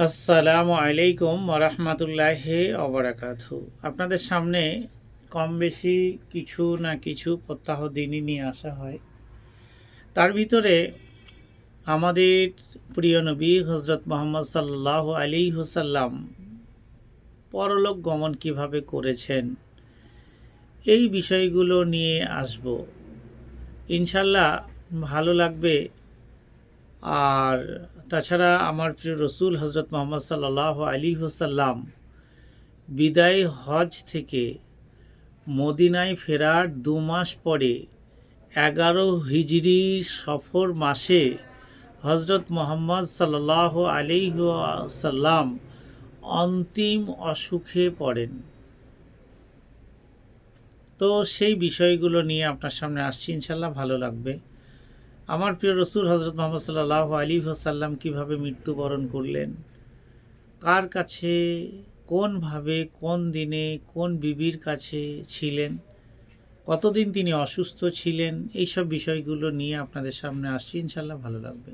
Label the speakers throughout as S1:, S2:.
S1: আসসালামু আলাইকুম ওরহমতুল্লাহ অবরাকাত আপনাদের সামনে কম বেশি কিছু না কিছু প্রত্যাহ দিনই নিয়ে আসা হয়। তার ভিতরে আমাদের প্রিয় নবী হজরত মোহাম্মদ সাল্লাহ আলী হুসাল্লাম পরলোক গমন কীভাবে করেছেন, এই বিষয়গুলো নিয়ে আসব। ইনশাল্লাহ ভালো লাগবে আর তাছাড়া আমার প্রিয় রসুল হজরত মোহাম্মদ সাল্লাহ আলী হুসাল্লাম বিদায় হজ থেকে মদিনায় ফেরার দু মাস পরে এগারো হিজরি সফর মাসে হজরত মোহাম্মদ সাল্লাহ আলী সাল্লাম অন্তিম অসুখে পড়েন। তো সেই বিষয়গুলো নিয়ে আপনার সামনে আসছি ইনশাল্লাহ ভালো লাগবে। আমার প্রিয় রসুল হজরত মোহাম্মদ সাল্লাহ আলী সাল্লাম কীভাবে মৃত্যুবরণ করলেন? কার কাছে, কোনভাবে, কোন দিনে, কোন বিবির কাছে ছিলেন? কতদিন তিনি অসুস্থ ছিলেন? এইসব বিষয়গুলো নিয়ে আপনাদের সামনে আসছি ইনশাল্লাহ ভালো লাগবে।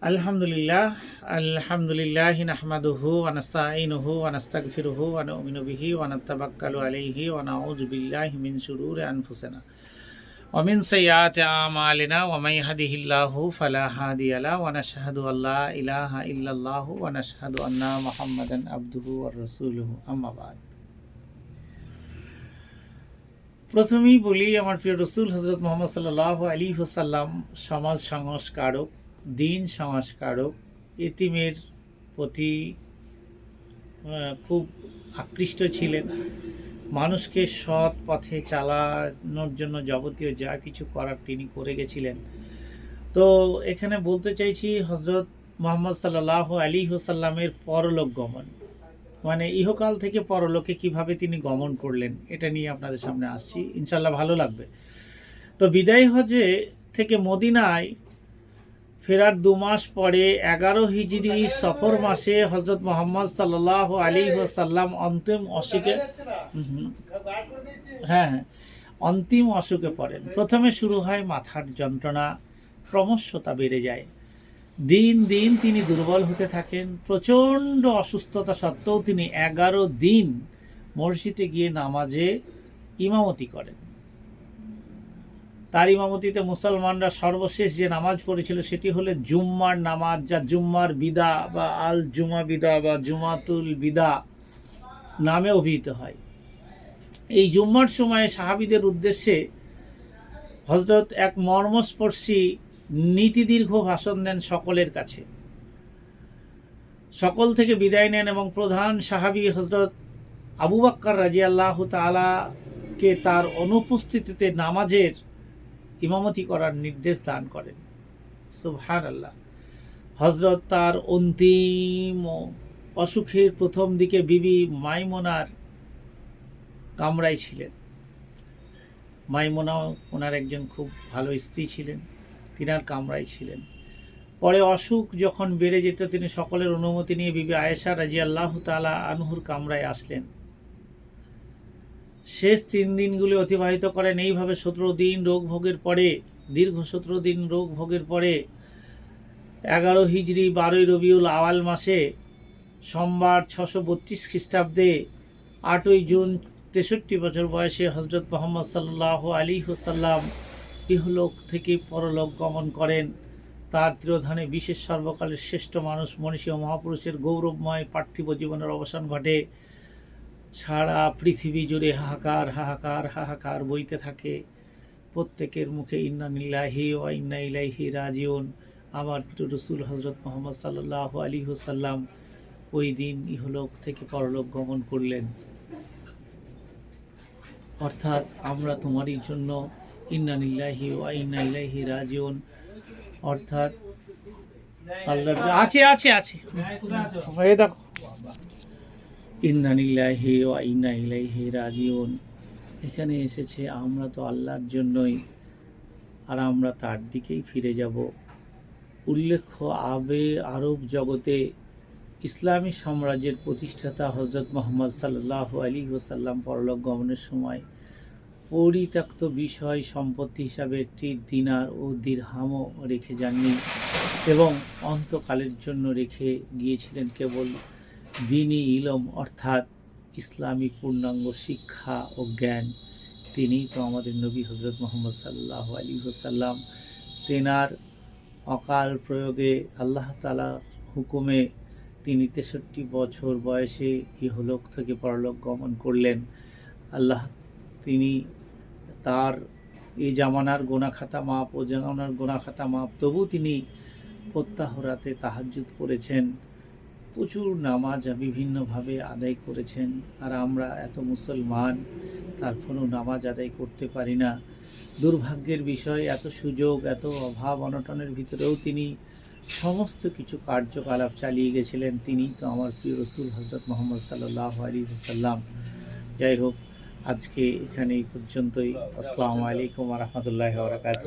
S1: আলহামদুলিল্লাহ আলহামদুলিল্লাহ নাহমাদুহু ওয়ানাস্তাইনুহু ওয়ানাস্তাগফিরুহু ওয়া নুমিনু বিহি ওয়া নাতাবাক্কালু আলাইহি ওয়া নাউযু বিল্লাহি মিন শুরুরি আনফুসিনা। ومن سيئات أعمالنا ومن يهده الله فلا هادي له ونشهد أن لا إله إلا الله ونشهد أن محمدا عبده ورسوله أما بعد প্রথমেই বলি আমার প্রিয় রসুল হজরত মোহাম্মদ সাল্লাহ আলী হুসাল্লাম সমাজ সংস্কারক দিন সংস্কারক এতিমের প্রতি খুব আকৃষ্ট ছিলেন মানুষকে সৎ পথে চালানোর জন্য যাবতীয় যা কিছু করার তিনি করে গেছিলেন। তো এখানে বলতে চাইছি হজরত মোহাম্মদ সাল্লাহ আলী হুসাল্লামের পরলোক গমন। মানে ইহকাল থেকে পরলোকে কীভাবে তিনি গমন করলেন, এটা নিয়ে আপনাদের সামনে আসছি। ইনশাল্লাহ ভালো লাগবে। তো বিদায় হজে থেকে মদিনায় ফেরার দু মাস পরে এগারো হিজড়ি সফর মাসে হজরত মোহাম্মদ সাল্লাহ আলী সাল্লাম অন্তিম অসুখে হ্যাঁ হ্যাঁ অন্তিম অসুখে পড়েন। প্রথমে শুরু হয় মাথার যন্ত্রণা ক্রমশতা বেড়ে যায়। দিন দিন তিনি দুর্বল হতে থাকেন। প্রচণ্ড অসুস্থতা সত্ত্বেও তিনি এগারো দিন মসজিদে গিয়ে নামাজে ইমামতি করেন। তার ইমামতিতে মুসলমানরা সর্বশেষ যে নামাজ পড়েছিল সেটি হলো জুম্মার নামাজ, যা জুম্মার বিদা বা আল জুমা বিদা বা জুমাতুল বিদা নামে অভিহিত হয়। এই জুম্মার সময়ে সাহাবিদের উদ্দেশ্যে হজরত এক মর্মস্পর্শী নীতিদীর্ঘ ভাষণ দেন সকলের কাছে। সকল থেকে বিদায় নেন এবং প্রধান সাহাবি হজরত আবু বাক্কার রাজি আল্লাহ তালাকে তার অনুপস্থিতিতে নামাজের ইমামতি করার নির্দেশ দান করেন। সুবহান আল্লাহ হজরত তার অন্তিম অসুখের প্রথম দিকে বিবি মাইমোনার কামরায় ছিলেন। মাইমোনা ওনার একজন খুব ভালো স্ত্রী ছিলেন, তিনার কামরায় ছিলেন। পরে অসুখ যখন বেড়ে যেত, তিনি সকলের অনুমতি নিয়ে বিবি আয়েশা রাজি আল্লাহ তালা আনহুর কামরায় আসলেন। শেষ তিন দিনগুলি অতিবাহিত করেন। এইভাবে সতেরো দিন রোগ ভোগের পরে, দীর্ঘ সতেরো দিন রোগ ভোগের পরে, এগারো হিজড়ি বারোই রবিউল আওয়াল মাসে, সোমবার ছশো বত্রিশ খ্রিস্টাব্দে, আটই জুন, তেষট্টি বছর বয়সে হজরত মোহাম্মদ সাল্লাহ আলী হুসাল্লাম ইহলোক থেকে পরলোক গমন করেন। তার তিরোধানে বিশেষ সর্বকালের শ্রেষ্ঠ মানুষ, মনীষী ও মহাপুরুষের গৌরবময় পার্থিব জীবনের অবসান ঘটে। সারা পৃথিবী জুড়ে হাহাকার হাহাকার হাহাকার বইতে থাকে। প্রত্যেকের মুখে ইন্না নিল্লাহি ও ইন্না ইলাইহি রাজিউন। আমার প্রিয় রসুল হজরত মোহাম্মদ সাল্লাহ আলী হুসাল্লাম ওই দিন ইহলোক থেকে পরলোক গমন করলেন। অর্থাৎ আমরা তোমারই জন্য ইন্না নিল্লাহি ও ইন্না ইলাইহি রাজিউন। অর্থাৎ আছে আছে আছে। দেখো। রাজিউন। এখানে এসেছে, আমরা তো আল্লাহর জন্যই, আর আমরা তার দিকেই ফিরে যাব। উল্লেখ্য, আবে আরব জগতে ইসলামী সাম্রাজ্যের প্রতিষ্ঠাতা হজরত মোহাম্মদ সাল্লাহ আলী ওসাল্লাম পরলোক গমনের সময় পরিত্যক্ত বিষয় সম্পত্তি হিসাবে একটি দিনার ও দিরহামও রেখে যাননি এবং অন্তকালের জন্য রেখে গিয়েছিলেন কেবল দিনই ইলম অর্থাৎ ইসলামী পূর্ণাঙ্গ শিক্ষা ও জ্ঞান। তিনিই তো আমাদের নবী হজরত মোহাম্মদ সাল্লাহ আলী হোসাল্লাম তেনার অকাল প্রয়োগে আল্লাহ তালার হুকুমে তিনি তেষট্টি বছর বয়সে ইহলোক থেকে পরলোক গমন করলেন। আল্লাহ তিনি তার এই জামানার গোনাখাতা মাপ ও জামানার গোনাখাতা মাপ তবু তিনি প্রত্যাহরাতে তাহাজ্জুদ করেছেন। প্রচুর নামাজ বিভিন্নভাবে আদায় করেছেন। আর আমরা এত মুসলমান তারপরেও নামাজ আদায় করতে পারি না। দুর্ভাগ্যের বিষয়, এত সুযোগ, এত অভাব অনটনের ভিতরেও তিনি সমস্ত কিছু কার্যকলাপ চালিয়ে গেছিলেন। তিনি তো আমার প্রিয় রসুল হজরত মোহাম্মদ সাল্লাহ আলী হুসাল্লাম যাই হোক, আজকে এখানে এই পর্যন্তই। আসসালামু আলাইকুম রহমতুল্লাহ বরকাত